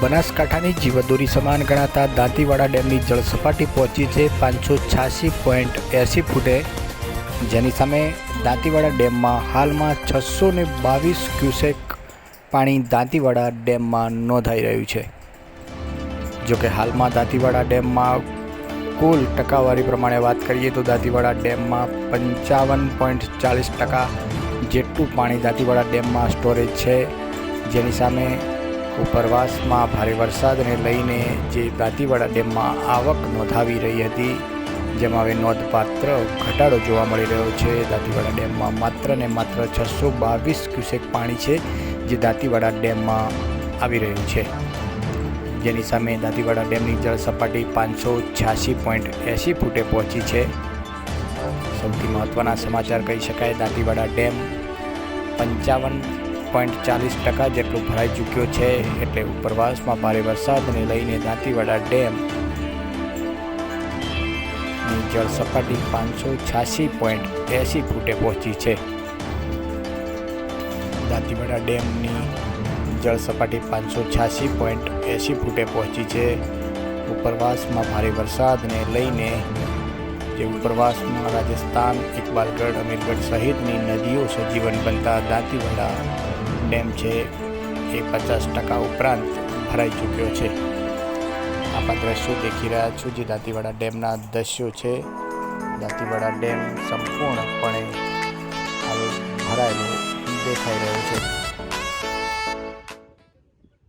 બનાસકાંઠાની જીવદોરી સમાન ગણાતા દાંતીવાડા ડેમની જળસપાટી પહોંચી છે પાંચસો છ્યાસી પોઈન્ટ એંસી ફૂટે. જેની સામે દાંતીવાડા ડેમમાં હાલમાં છસો ને બાવીસ ક્યુસેક પાણી દાંતીવાડા ડેમમાં નોંધાઈ રહ્યું છે. જોકે હાલમાં દાંતીવાડા ડેમમાં કુલ ટકાવારી પ્રમાણે વાત કરીએ તો દાંતીવાડા ડેમમાં પંચાવન પોઈન્ટ ચાલીસ ટકા જેટલું પાણી દાંતીવાડા ડેમમાં સ્ટોરેજ છે. જેની સામે ઉપરવાસમાં ભારે વરસાદને લઈને જે દાંતીવાડા ડેમમાં આવક નોંધાવી રહી હતી, જેમાં હવે નોંધપાત્ર ઘટાડો જોવા મળી રહ્યો છે. દાંતીવાડા ડેમમાં માત્ર ને માત્ર છસો બાવીસ ક્યુસેક પાણી છે, જે દાંતીવાડા ડેમમાં આવી રહ્યું છે. જેની સામે દાંતીવાડા ડેમની જળ સપાટી પાંચસો છ્યાસી પોઈન્ટ એંસી ફૂટે પહોંચી છે. સૌથી મહત્ત્વના સમાચાર કહી શકાય, દાંતીવાડા ડેમ પંચાવન પોઈન્ટ ચાલીસ ટકા જેટલો ભરાઈ ચૂક્યો છે એટલે ઉપરવાસમાં ભારે વરસાદને લઈને દાંતીવાડા ડેમ જળ સપાટી પાંચસો છ્યાસી પોઈન્ટ એંસી ફૂટે પહોંચી છે. દાંતીવાડા ડેમની જળ સપાટી પાંચસો છ્યાસી પોઈન્ટ એંસી ફૂટે પહોંચી છે. ઉપરવાસમાં ભારે વરસાદને લઈને જે ઉપરવાસમાં રાજસ્થાન, ઇકબાલગઢ, અમીરગઢ સહિતની નદીઓ સજીવન બનતા દાંતીવાડા ડેમ છે. એ પચાસ ટકા ઉપરાંત ભરાઈ ચૂક્યો છે. આમાં દ્રશ્યો દેખી રહ્યા છો જે દાંતીવાડા ડેમના દ્રશ્યો છે. દાંતીવાડા ડેમ સંપૂર્ણપણે